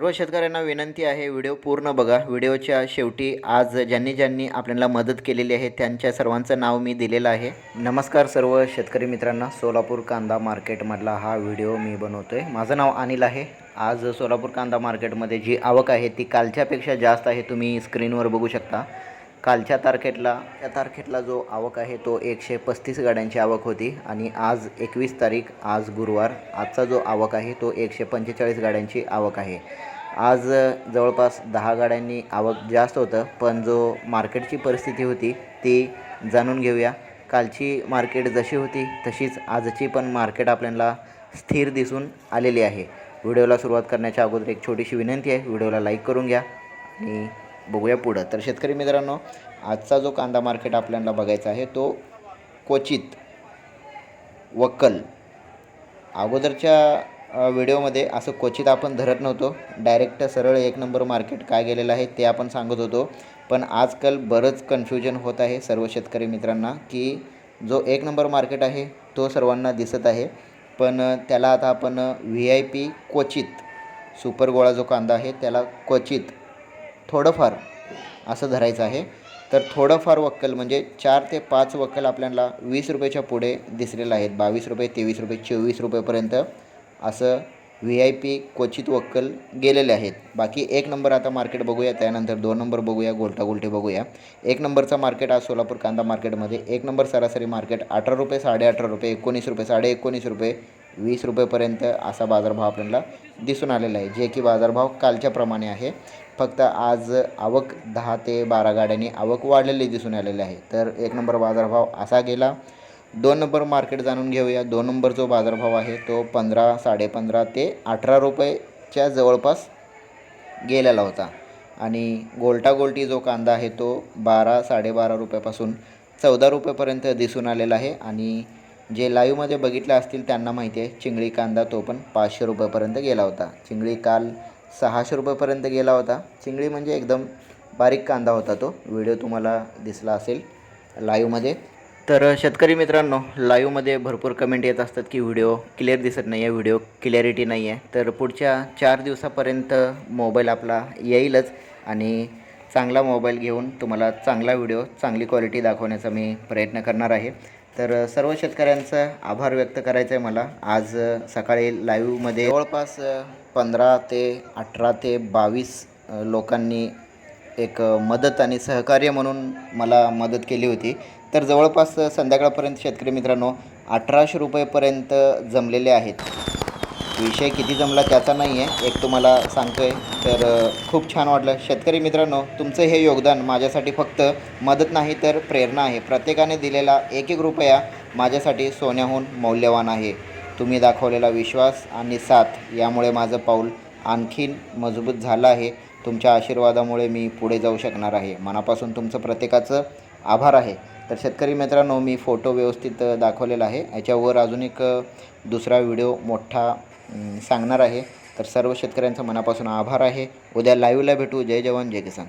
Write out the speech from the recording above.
सर्व शेतकऱ्यांना विनंती आहे व्हिडिओ पूर्ण बघा. व्हिडिओच्या शेवटी आज ज्यांनी ज्यांनी आपल्याला मदत केलेली आहे त्यांच्या सर्वांचं नाव मी दिलेलं आहे. नमस्कार सर्व शेतकरी मित्रांना. सोलापूर कांदा मार्केटमधला हा व्हिडिओ मी बनवतो आहे माझं नाव अनिल आहे. आज सोलापूर कांदा मार्केटमध्ये जी आवक आहे ती कालच्यापेक्षा जास्त आहे. तुम्ही स्क्रीनवर बघू शकता. कालच्या तारखेतला त्या तारखेतला जो आवक आहे तो एकशे पस्तीस गाड्यांची आवक होती आणि आज एकवीस तारीख आज गुरुवार. आजचा जो आवक आहे तो एकशे पंचेचाळीस गाड्यांची आवक आहे. आज जवळपास दहा गाड्यांनी आवक जास्त होतं पण जो मार्केटची परिस्थिती होती ती जाणून घेऊया. कालची मार्केट जशी होती तशीच आजची पण मार्केट आपल्याला स्थिर दिसून आलेली आहे. व्हिडिओला सुरुवात करण्याच्या अगोदर एक छोटीशी विनंती आहे. व्हिडिओला लाईक करून घ्या आणि बघूया पुढं. तर शेतकरी मित्रांनो आजचा जो कांदा मार्केट आपल्याला बघायचा आहे तो क्वचित वक्कल. अगोदरच्या व्हिडिओमध्ये असं क्वचित आपण धरत नव्हतो. डायरेक्ट सरळ एक नंबर मार्केट काय गेलेलं आहे ते आपण सांगत होतो. पण आजकाल बरंच कन्फ्युजन होत आहे सर्व शेतकरी मित्रांना की जो एक नंबर मार्केट आहे तो सर्वांना दिसत आहे. पण त्याला आता आपण व्ही आय पी क्वचित सुपर गोळा जो कांदा आहे त्याला क्वचित थोडंफार असं धरायचं आहे. तर थोडंफार वक्कल म्हणजे चार ते पाच वक्कल आपल्याला वीस रुपयाच्या पुढे दिसलेलं आहेत. बावीस रुपये तेवीस रुपये चोवीस रुपयेपर्यंत असं व्ही आय पी क्वचित वक्कल गेलेले आहेत. बाकी एक नंबर आता मार्केट बघूया. त्यानंतर दोन नंबर बघूया. गोलटागोलटे बघूया. एक नंबरचा मार्केट आज सोलापूर कांदा मार्केटमध्ये एक नंबर सरासरी मार्केट अठरा रुपये साडे अठरा रुपये एकोणीस रुपये साडे एकोणीस रुपये वीस रुपयेपर्यंत असा बाजारभाव आपल्याला दिसून आलेला आहे. जे की बाजारभाव कालच्याप्रमाणे आहे. फक्त आज आवक दहा ते बारा गाड्यांनी आवक वाढलेली दिसून आलेली आहे. तर एक नंबर बाजारभाव असा गेला. दोन नंबर मार्केट जाणून घेऊया. दोन नंबर जो बाजारभाव आहे तो पंधरा साडेपंधरा ते अठरा रुपयेच्या जवळपास गेलेला होता. आणि गोलटा गोलटी जो कांदा आहे तो बारा साडेबारा रुपयापासून चौदा रुपयेपर्यंत दिसून आलेला आहे. आणि जे लाईव्हमध्ये बघितले असतील त्यांना माहिती आहे चिंगळी कांदा तो पण पाचशे रुपयापर्यंत गेला होता. चिंगळी काल सहाशे रुपयेपर्यंत गेला होता. चिंगळी म्हणजे एकदम बारीक कांदा होता तो. व्हिडिओ तुम्हाला दिसला असेल लाईव्हमध्ये. तर शेतकरी मित्रांनो लाईव्हमध्ये भरपूर कमेंट येत असतात की व्हिडिओ क्लिअर दिसत नाही आहे व्हिडिओ क्लॅरिटी नाही आहे तर पुढच्या चार दिवसापर्यंत मोबाईल आपला येईलच आणि चांगला मोबाईल घेऊन तुम्हाला चांगला व्हिडिओ चांगली क्वालिटी दाखवण्याचा मी प्रयत्न करणार आहे. तर सर्व शेतकऱ्यांचा आभार व्यक्त करायचा आहे मला. आज सकाळी लाईव्हमध्ये जवळपास पंधरा ते अठरा ते बावीस लोकांनी एक मदत आणि सहकार्य म्हणून मला मदत केली होती. तर जवळपास संध्याकाळपर्यंत शेतकरी मित्रांनो अठराशे रुपयेपर्यंत जमलेले आहेत. विषय किती जमला त्याचा नाही आहे. एक तुम्हाला सांगतो आहे तर खूप छान वाटलं. शेतकरी मित्रांनो तुमचं हे योगदान माझ्यासाठी फक्त मदत नाही तर प्रेरणा आहे. प्रत्येकाने दिलेला एक एक रुपया माझ्यासाठी सोन्याहून मौल्यवान आहे. तुम्ही दाखवलेला विश्वास आणि साथ यामुळे माझं पाऊल आणखीन मजबूत झालं आहे. तुमच्या आशीर्वादामुळे मी पुढे जाऊ शकणार आहे. मनापासून तुमचं प्रत्येकाचं आभार आहे. तर शेतकरी मित्रांनो मी फोटो व्यवस्थित दाखवलेला आहे. याच्यावर अजून एक दुसरा व्हिडिओ मोठा सांगणार आहे. तर सर्व शेतकऱ्यांचा मनापासून आभार आहे. उद्या लाईव्हला भेटू. जय जवान जय किसान.